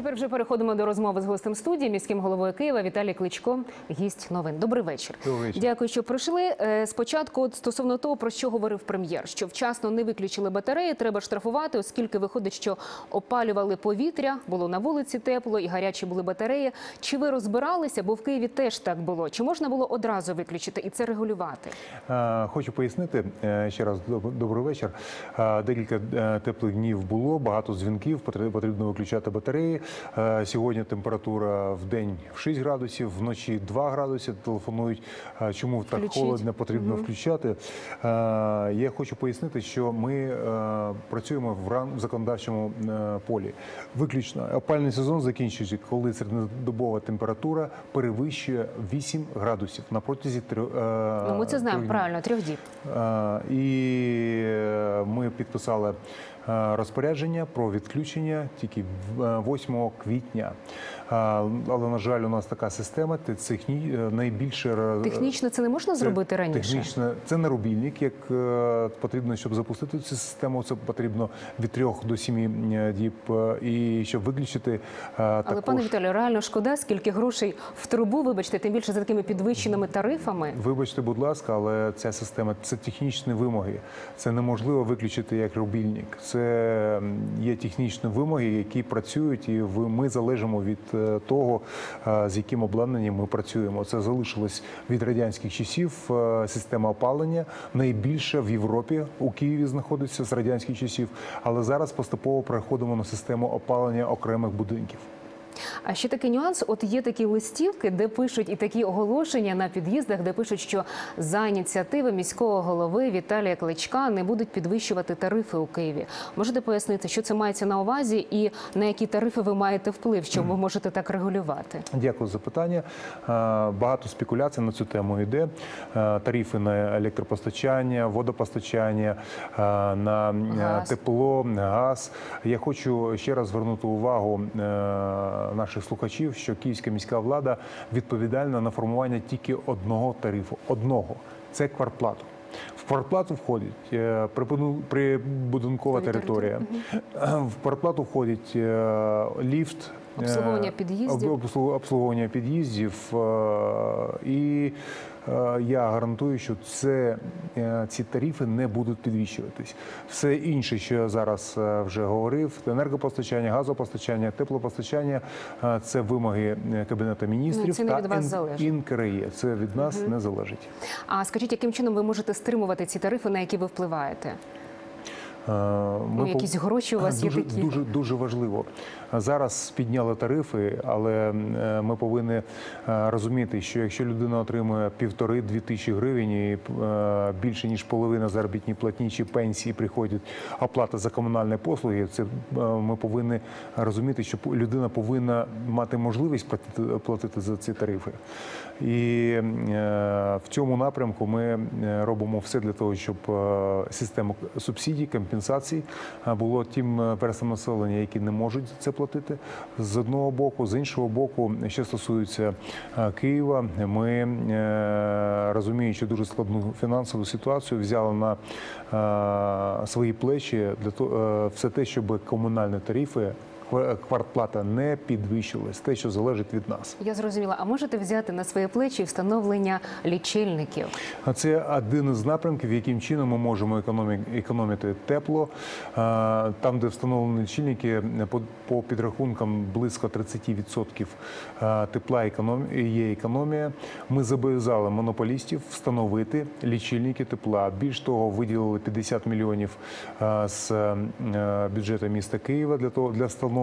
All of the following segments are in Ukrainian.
Тепер вже переходимо до розмови з гостем студії, міським головою Києва Віталій Кличко, гість новин. Добрий вечір. Добрий вечір. Дякую, що прийшли. Е, Спочатку от стосовно того, про що говорив прем'єр, що вчасно не виключили батареї, треба штрафувати, оскільки виходить, що опалювали повітря, було на вулиці тепло і гарячі були батареї. Чи ви розбиралися? Бо в Києві теж так було. Чи можна було одразу виключити і це регулювати? Е, Хочу пояснити е, ще раз доб- добрий вечір. Декілька теплих днів було, багато дзвінків, потр- потрібно виключати батареї. Е, Сьогодні температура в день в 6 градусів, вночі 2 градуси. Телефонують, е, чому так холодно, потрібно включати. Е, Я хочу пояснити, що ми працюємо в законодавчому полі. Виключно опальний сезон закінчується, коли середньодобова температура перевищує 8 градусів на протязі трьох. Ну ми це знаємо трьох правильно, трьох діб. І ми підписали розпорядження про відключення тільки в- е, 8 квітня. Е, Але, на жаль, у нас така система, те- техні, е, найбільше Технічно це не можна зробити раніше. Технічно, це не рубільник, як е, потрібно, щоб запустити цю систему. Це потрібно від 3 до 7 діб. Е, І щоб виключити е, Але також... пане Віталію, реально шкода, скільки грошей в трубу, вибачте, тим більше за такими підвищеними тарифами. Вибачте, будь ласка, але ця система це технічні вимоги. Це неможливо виключити як рубільник. Це є технічні вимоги, які працюють, і ми залежимо від е, того, е, з яким обладнанням ми працюємо. Це залишилось від радянських часів. е, Система опалення найбільша в Європі у Києві знаходиться з радянських часів. Але зараз поступово переходимо на систему опалення окремих будинків. А ще такий нюанс: от є такі листівки, де пишуть і такі оголошення на під'їздах, де пишуть, що за ініціативи міського голови Віталія Кличка не будуть підвищувати тарифи у Києві. Можете пояснити, що це мається на увазі, і на які тарифи ви маєте вплив, що ви можете так регулювати? Дякую за питання. Е, Багато спекуляцій на цю тему йде. Е, Тарифи на електропостачання, водопостачання, е, на Газ. тепло, газ. Я хочу ще раз звернути увагу наших слухачів, що київська міська влада відповідальна на формування тільки одного тарифу. Одного це квартплату. В квартплату входить е, прибудинкова територія. В квартплату входить е, ліфт. Е, Обслуговування під'їздів. об- обслуг- обслуговування під'їздів. е, І е, я гарантую, що це, ці тарифи не будуть підвищуватись. Все інше, що я зараз вже говорив, енергопостачання, газопостачання, теплопостачання це вимоги Кабінету міністрів Ну, це не та від вас Ін- залежить. НКРЕ. Це від нас не залежить. А скажіть, яким чином ви можете стримувати ці тарифи, на які ви впливаєте? Е, Ми Ну, якісь гроші у вас є дуже, такі? Дуже дуже важливо. Зараз підняли тарифи, але е, ми повинні е, розуміти, що якщо людина отримує півтори-дві тисячі гривень і більше ніж половина заробітні платні чи пенсії приходять оплата за комунальні послуги, це ми повинні розуміти, що людина повинна мати можливість платити, платити за ці тарифи. І в цьому напрямку ми робимо все для того, щоб система субсидій, компенсацій е, було тим е, населення, які не можуть це платити з одного боку, з іншого боку, що стосується е, Києва, ми е, розуміючи дуже складну фінансову ситуацію, взяли на е, свої плечі для того, е, все те, щоб комунальні тарифи. Ква- Квартплата не підвищилась, те, що залежить від нас. Я зрозуміла. А можете взяти на свої плечі встановлення лічильників? Це один із напрямків, яким чином ми можемо економити тепло. Там, де встановлені лічильники, по, підрахункам близько 30% тепла є економія. Ми зобов'язали монополістів встановити лічильники тепла. Більш того, виділили 50 мільйонів з бюджету міста Києва для того для встановлення.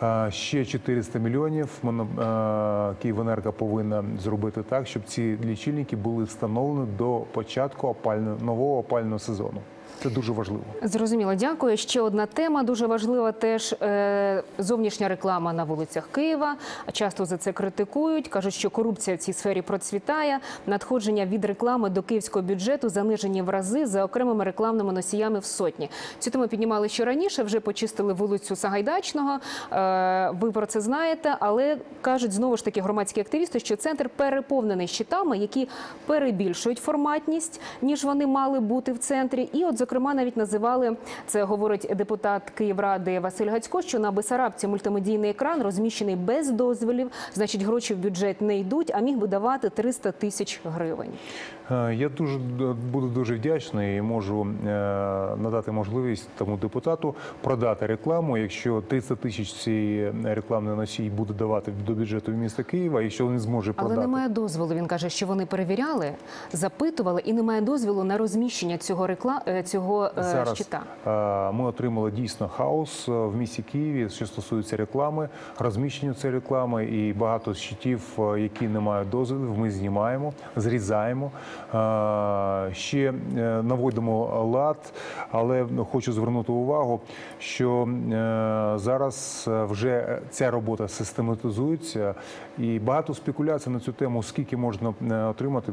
А, Ще 400 мільйонів моно- Київенерго повинна зробити так, щоб ці лічильники були встановлені до початку опального нового опального сезону. Це дуже важливо. Зрозуміло, дякую. Ще одна тема дуже важлива. Теж е, зовнішня реклама на вулицях Києва. Часто за це критикують. кажуть, що корупція в цій сфері процвітає. Надходження від реклами до київського бюджету занижені в рази за окремими рекламними носіями в сотні. Цю тему піднімали ще раніше. Вже почистили вулицю Сагайдачного. Е, ви про це знаєте, але кажуть знову ж таки громадські активісти, що центр переповнений щитами, які перебільшують форматність ніж вони мали бути в центрі. І от зокрема навіть називали це, говорить депутат Київради Василь Гацько, що на Бесарабці мультимедійний екран розміщений без дозволів, значить гроші в бюджет не йдуть, а міг би давати 300 тисяч гривень. Е, Я дуже буду дуже вдячний і можу е, надати можливість тому депутату продати рекламу. Якщо 300 тисяч цієї рекламної носій буде давати до бюджету міста Києва, якщо він зможе Але немає дозволу. Він каже, що вони перевіряли, запитували, і немає дозволу на розміщення цього рекла... е, цього е, Зараз щита. е, ми отримали дійсно хаос е, в місті Києві, що стосується реклами, розміщення цієї реклами і багато щитів, е, які не мають дозволів, ми знімаємо, зрізаємо. Ще е, наводимо лад, але хочу звернути увагу, що е, зараз е, вже ця робота систематизується і багато спекуляцій на цю тему, скільки можна отримати.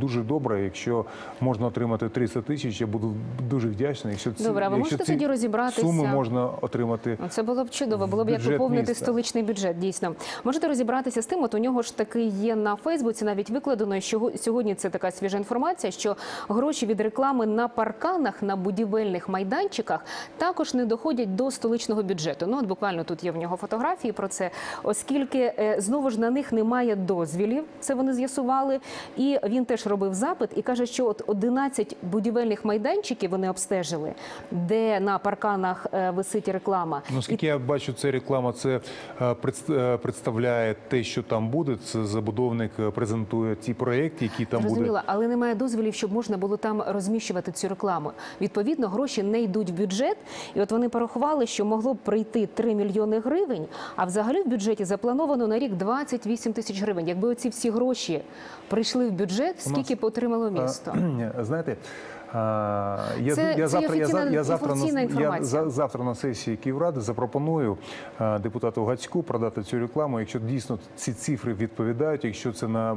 Дуже добре, якщо можна отримати 300 тисяч, я буду дуже вдячний. Якщо ці, Добре, а ви якщо можете ці тоді розібратися? суми можна отримати. Ну, Це було б чудово, було б як поповнити міста. столичний бюджет. Дійсно, можете розібратися з тим. От у нього ж таки є на Фейсбуці, навіть викладено, що сьогодні це така свіжа інформація, що гроші від реклами на парканах на будівельних майданчиках також не доходять до столичного бюджету. Ну от буквально тут є в нього фотографії про це, оскільки е, знову ж на них немає дозвілів. Це вони з'ясували. І він теж робив запит і каже, що от 11 будівельних майданчиків вони обстежили, де на парканах е, висить реклама. Наскільки я бачу, це реклама це е, представляє те, що там буде. Це забудовник презентує ті проекти, які там буде. Але немає дозволів, щоб можна було там розміщувати цю рекламу. Відповідно, гроші не йдуть в бюджет. І от вони порахували, що могло б прийти 3 мільйони гривень, а взагалі в бюджеті заплановано на рік 28 тисяч гривень. Якби оці всі гроші прийшли в бюджет, скільки б отримало місто? А, Знаєте, я, Це- я це завтра, я, я завтра на, я за- завтра на сесії Київради запропоную депутату Гацьку продати цю рекламу. Якщо дійсно ці цифри відповідають, якщо це на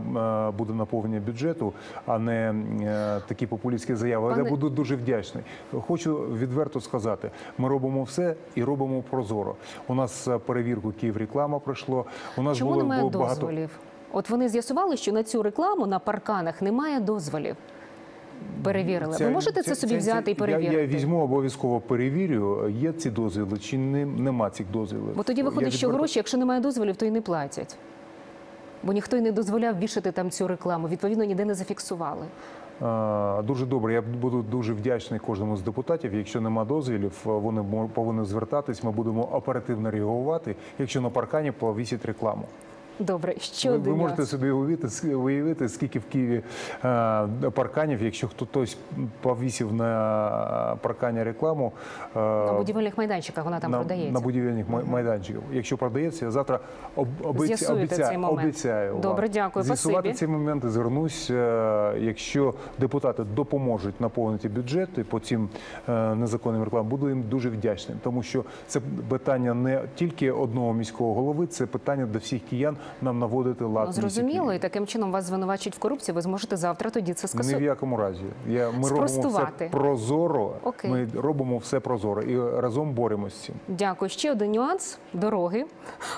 буде наповнення бюджету, а не е, такі популістські заяви, Пане- я буду дуже вдячний. Хочу відверто сказати: ми робимо все і робимо прозоро. У нас е, перевірку Київреклама пройшло. У нас Чому було, немає було багато. дозволів? От вони з'ясували, що на цю рекламу на парканах немає дозволів. Перевірили. Ви можете це, собі взяти і перевірити? Я, я візьму обов'язково перевірю, є ці дозвіли чи не, нема цих дозвілів. Бо тоді виходить, Я що відверто- гроші, якщо немає дозволів, то й не платять. Бо ніхто й не дозволяв вішати там цю рекламу. Відповідно, ніде не зафіксували. Дуже добре. Я буду дуже вдячний кожному з депутатів. Якщо нема дозвілів, вони повинні звертатись. Ми будемо оперативно реагувати. Якщо на паркані повісять рекламу. Добре, ще Ви, ви можете собі уявити, уявити, скільки в Києві е, парканів, якщо хтось повісив на паркані рекламу е, На будівельних майданчиках вона там на, продається. на будівельних май- майданчиках. Якщо продається, я завтра об, обіця, обіця- цей момент. обіцяю вам Добре, дякую, з'ясувати ці моменти. Звернусь, е, якщо депутати допоможуть наповнити бюджет по цим е, незаконним рекламам, буду їм дуже вдячним, тому що це питання не тільки одного міського голови, це питання для всіх киян. Нам наводити лад. Ну, зрозуміло, і таким чином вас звинувачують в корупції. Ви зможете завтра тоді це Ні в якому разі. Я, ми робимо все прозоро. Окей. Ми робимо все прозоро і разом боремося з цим. Дякую. Ще один нюанс дороги.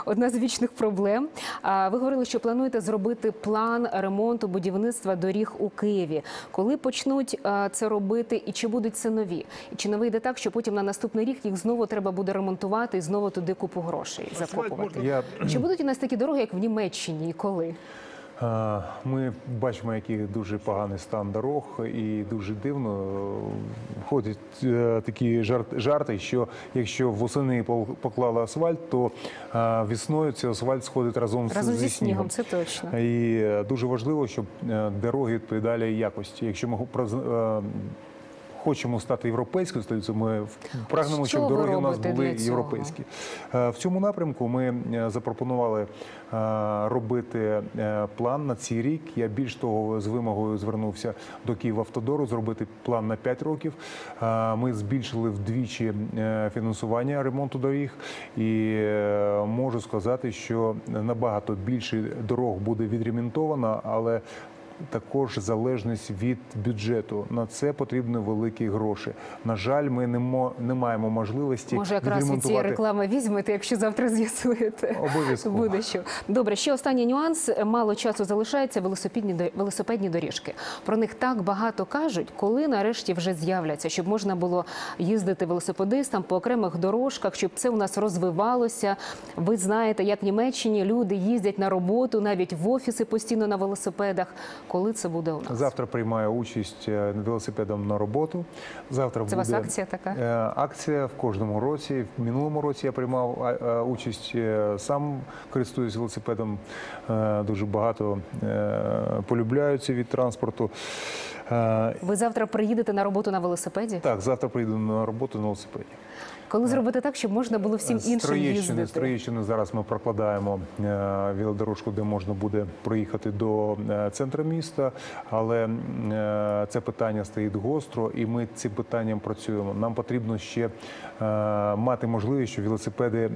Одна з вічних проблем. Ви говорили, що плануєте зробити план ремонту будівництва доріг у Києві. Коли почнуть це робити, і чи будуть це нові? І чи не вийде так, що потім на наступний рік їх знову треба буде ремонтувати і знову туди купу грошей закопувати? Я Чи будуть у нас такі дороги, як в Німеччині, і коли? Е, Ми бачимо, який дуже поганий стан дорог, і дуже дивно е, ходять е, такі жарти, що якщо восени поклали асфальт, то весною цей асфальт сходить разом, Разом зі снігом. снігом, це точно. І дуже важливо, щоб дороги відповідали якості. Якщо ми хочемо стати європейською столицею, ми прагнемо, Що щоб дороги у нас були європейські. Е, В цьому напрямку ми е, запропонували е, робити план на цей рік. Я більш того з вимогою звернувся до Київавтодору зробити план на 5 років. Ми збільшили вдвічі фінансування ремонту доріг, і можу сказати, що набагато більше дорог буде відремонтовано, але також залежність від бюджету. На це потрібні великі гроші. На жаль, ми не, мо, не маємо можливості Може, якраз від цієї реклами візьмете, якщо завтра з'ясуєте. Обов'язково. Буде що. Добре, ще останній нюанс. Мало часу залишається велосипедні, велосипедні доріжки. Про них так багато кажуть, коли нарешті вже з'являться, щоб можна було їздити велосипедистам по окремих дорожках, щоб це у нас розвивалося. Ви знаєте, як в Німеччині люди їздять на роботу, навіть в офіси постійно на велосипедах. Коли це буде у нас? Завтра приймаю участь е, велосипедом на роботу. Завтра Це у вас акція така? е, акція в кожному році. В минулому році я приймав е, участь сам користуюсь велосипедом. Дуже багато полюбляю цей від транспорту. Ви завтра приїдете на роботу на велосипеді? Так, завтра прийду на роботу на велосипеді. Коли зробити так, щоб можна було всім іншим Троєщини, їздити? з Троєщини зараз ми прокладаємо е, велодорожку, де можна буде проїхати до е, центру міста, але е, це питання стоїть гостро, і ми цим питанням працюємо. Нам потрібно ще мати можливість, щоб велосипеди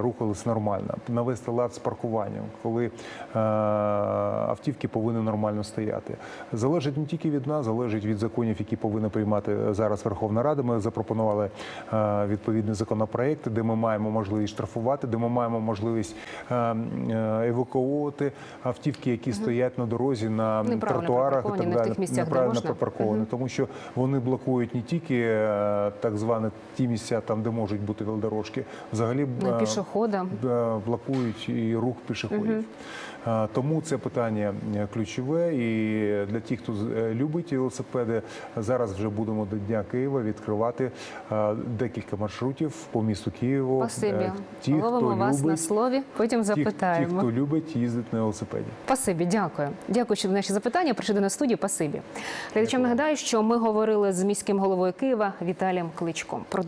рухались нормально, навести лад з паркуванням, коли автівки повинні нормально стояти. Залежить не тільки від нас, залежить від законів, які повинна приймати зараз Верховна Рада. Ми запропонували е, відповідний законопроект, де ми маємо можливість штрафувати, де ми маємо можливість е, е, евакуовувати автівки, які стоять на дорозі на тротуарах і так далі. неправильно припарковані, тому що вони блокують не тільки е, так звані ті місця, там де можуть бути велодорожки, взагалі Ну, пішоходам. е, блокують і рух пішоходів. Тому це питання е, ключове. І для тих, хто е, любить велосипеди, зараз вже будемо до Дня Києва відкривати декілька маршрутів по місту Києву. Спасибі. Е, Ті, Ловимо хто вас на слові, потім ті, ті, хто любить їздити на велосипеді. Спасибі, дякую. Дякую, що наші запитання прийшли до нас студію. Спасибі. Глядачам нагадаю, що ми говорили з міським головою Києва Віталієм Кличком. Продовжуємо.